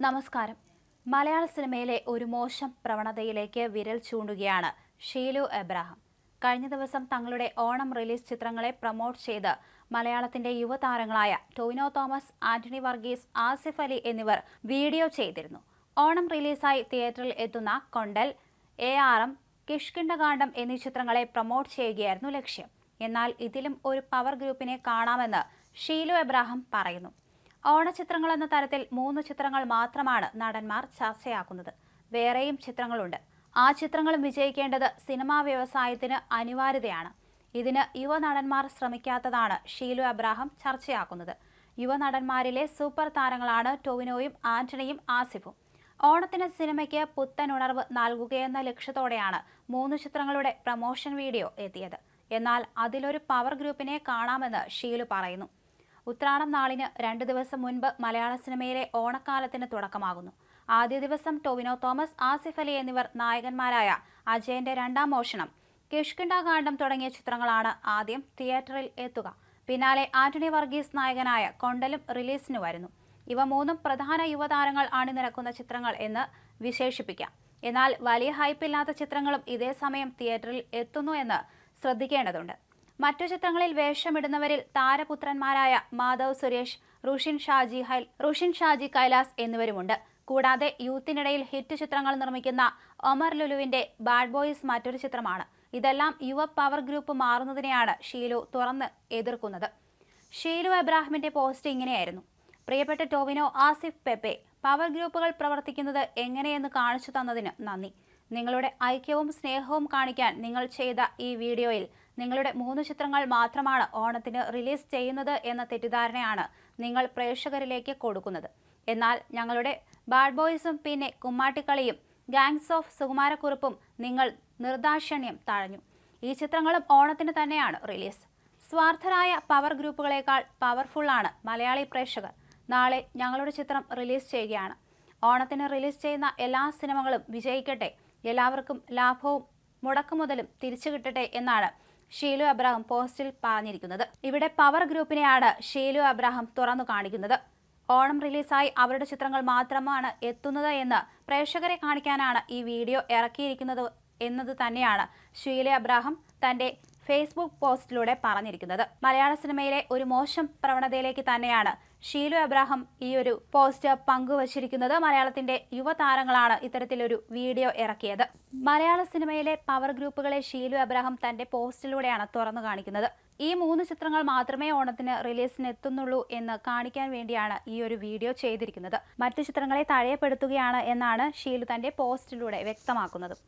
നമസ്കാരം. മലയാള സിനിമയിലെ ഒരു മോശം പ്രവണതയിലേക്ക് വിരൽ ചൂണ്ടുകയാണ് ഷീലു എബ്രഹാം. കഴിഞ്ഞ ദിവസം തങ്ങളുടെ ഓണം റിലീസ് ചിത്രങ്ങളെ പ്രൊമോട്ട് ചെയ്ത് മലയാളത്തിന്റെ യുവതാരങ്ങളായ ടോവിനോ തോമസ് ആന്റണി വർഗീസ് ആസിഫ് അലി എന്നിവർ വീഡിയോ ചെയ്തിരുന്നു. ഓണം റിലീസായി തിയേറ്ററിൽ എത്തുന്ന Kondal A R M Kishkindhakaandam എന്നീ ചിത്രങ്ങളെ പ്രൊമോട്ട് ചെയ്യുകയായിരുന്നു ലക്ഷ്യം. എന്നാൽ ഇതിലും ഒരു പവർ ഗ്രൂപ്പിനെ കാണാമെന്ന് ഷീലു എബ്രാഹാം പറയുന്നു. ഓണചിത്രങ്ങൾ എന്ന തരത്തിൽ മൂന്ന് ചിത്രങ്ങൾ മാത്രമാണ് നടന്മാർ ചർച്ചയാക്കുന്നത്. വേറെയും ചിത്രങ്ങളുണ്ട്. ആ ചിത്രങ്ങളും വിജയിക്കേണ്ടത് സിനിമാ വ്യവസായത്തിന് അനിവാര്യതയാണ്. ഇതിന് യുവനടന്മാർ ശ്രമിക്കാത്തതാണ് ഷീലു അബ്രാഹം ചർച്ചയാക്കുന്നത്. യുവനടന്മാരിലെ സൂപ്പർ താരങ്ങളാണ് ടോവിനോയും ആന്റണിയും ആസിഫും. ഓണത്തിന് സിനിമയ്ക്ക് പുത്തൻ ഉണർവ് നൽകുകയെന്ന ലക്ഷ്യത്തോടെയാണ് മൂന്ന് ചിത്രങ്ങളുടെ പ്രമോഷൻ വീഡിയോ എത്തിയത്. എന്നാൽ അതിലൊരു പവർ ഗ്രൂപ്പിനെ കാണാമെന്ന് ഷീലു പറയുന്നു. ഉത്രാടം നാളിന് രണ്ട് ദിവസം മുൻപ് മലയാള സിനിമയിലെ ഓണക്കാലത്തിന് തുടക്കമാകുന്നു. ആദ്യ ദിവസം ടൊവിനോ തോമസ് ആസിഫ് അലി എന്നിവർ നായകന്മാരായ അജയന്റെ രണ്ടാം മോഷണം. കിഷ്കിണ്ടാകാന്ഡം തുടങ്ങിയ ചിത്രങ്ങളാണ് ആദ്യം തിയേറ്ററിൽ എത്തുക. പിന്നാലെ ആന്റണി വർഗീസ് നായകനായ കൊണ്ടലും റിലീസിന് വരുന്നു. ഇവ മൂന്നും പ്രധാന യുവതാരങ്ങൾ അണിനിരക്കുന്ന ചിത്രങ്ങൾ എന്ന് വിശേഷിപ്പിക്കാം. എന്നാൽ വലിയ ഹൈപ്പില്ലാത്ത ചിത്രങ്ങളും ഇതേ സമയം തിയേറ്ററിൽ എത്തുന്നു എന്ന് ശ്രദ്ധിക്കേണ്ടതുണ്ട്. മറ്റു ചിത്രങ്ങളിൽ വേഷമിടുന്നവരിൽ താരപുത്രന്മാരായ മാധവ് സുരേഷ് റുഷിൻ ഷാജി ഹൈൽ റുഷിൻ ഷാജി കൈലാസ് എന്നിവരുമുണ്ട്. കൂടാതെ യൂത്തിനിടയിൽ ഹിറ്റ് ചിത്രങ്ങൾ നിർമ്മിക്കുന്ന ഒമർ ലുലുവിന്റെ ബാഡ് ബോയ്സ് മറ്റൊരു ചിത്രമാണ്. ഇതെല്ലാം യുവ പവർ ഗ്രൂപ്പ് മാറുന്നതിനെയാണ് ഷീലു തുറന്ന് എതിർക്കുന്നത്. ഷീലു എബ്രാഹിമിന്റെ പോസ്റ്റ് ഇങ്ങനെയായിരുന്നു. പ്രിയപ്പെട്ട ടോവിനോ ആസിഫ് പെപ്പെ പവർ ഗ്രൂപ്പുകൾ പ്രവർത്തിക്കുന്നത് എങ്ങനെയെന്ന് കാണിച്ചു തന്നതിന് നന്ദി. നിങ്ങളുടെ ഐക്യവും സ്നേഹവും കാണിക്കാൻ നിങ്ങൾ ചെയ്ത ഈ വീഡിയോയിൽ നിങ്ങളുടെ മൂന്ന് ചിത്രങ്ങൾ മാത്രമാണ് ഓണത്തിന് റിലീസ് ചെയ്യുന്നത് എന്ന തെറ്റിദ്ധാരണയാണ് നിങ്ങൾ പ്രേക്ഷകരിലേക്ക് കൊടുക്കുന്നത്. എന്നാൽ ഞങ്ങളുടെ ബാഡ് ബോയ്സും പിന്നെ കുമ്മാട്ടിക്കളിയും ഗാങ്സ് ഓഫ് സുകുമാരക്കുറുപ്പും നിങ്ങൾ നിർദാക്ഷിണ്യം തഴഞ്ഞു. ഈ ചിത്രങ്ങളും ഓണത്തിന് തന്നെയാണ് റിലീസ്. സ്വാർത്ഥരായ പവർ ഗ്രൂപ്പുകളേക്കാൾ പവർഫുള്ളാണ് മലയാളി പ്രേക്ഷകർ. നാളെ ഞങ്ങളുടെ ചിത്രം റിലീസ് ചെയ്യുകയാണ്. ഓണത്തിന് റിലീസ് ചെയ്യുന്ന എല്ലാ സിനിമകളും വിജയിക്കട്ടെ. എല്ലാവർക്കും ലാഭവും മുടക്കുമുതലും തിരിച്ചു കിട്ടട്ടെ എന്നാണ് ഷീലു അബ്രഹാം പോസ്റ്റിൽ പറഞ്ഞിരിക്കുന്നത്. ഇവിടെ പവർ ഗ്രൂപ്പിനെയാണ് ഷീലു അബ്രഹാം തുറന്നു കാണിക്കുന്നത്. ഓണം റിലീസായി അവരുടെ ചിത്രങ്ങൾ മാത്രമാണ് എത്തുന്നത് എന്ന് പ്രേക്ഷകരെ കാണിക്കാനാണ് ഈ വീഡിയോ ഇറക്കിയിരിക്കുന്നത് എന്നത് തന്നെയാണ്. ഷീല അബ്രാഹം തന്റെ ഫേസ്ബുക്ക് പോസ്റ്റിലൂടെ പറഞ്ഞിരിക്കുന്നത്. മലയാള സിനിമയിലെ ഒരു മോശം പ്രവണതയിലേക്ക് തന്നെയാണ് ഷീലു അബ്രാഹം ഈ ഒരു പോസ്റ്റ് പങ്കുവച്ചിരിക്കുന്നത്. മലയാളത്തിന്റെ യുവതാരങ്ങളാണ് ഇത്തരത്തിലൊരു വീഡിയോ ഇറക്കിയത്. മലയാള സിനിമയിലെ പവർ ഗ്രൂപ്പുകളെ ഷീലു അബ്രാഹം തന്റെ പോസ്റ്റിലൂടെയാണ് തുറന്നു കാണിക്കുന്നത്. ഈ മൂന്ന് ചിത്രങ്ങൾ മാത്രമേ ഓണത്തിന് റിലീസിന് എത്തുന്നുള്ളൂ എന്ന് കാണിക്കാൻ വേണ്ടിയാണ് ഈ ഒരു വീഡിയോ ചെയ്തിരിക്കുന്നത്. മറ്റു ചിത്രങ്ങളെ തഴയപ്പെടുത്തുകയാണ് എന്നാണ് ഷീലു തന്റെ പോസ്റ്റിലൂടെ വ്യക്തമാക്കുന്നത്.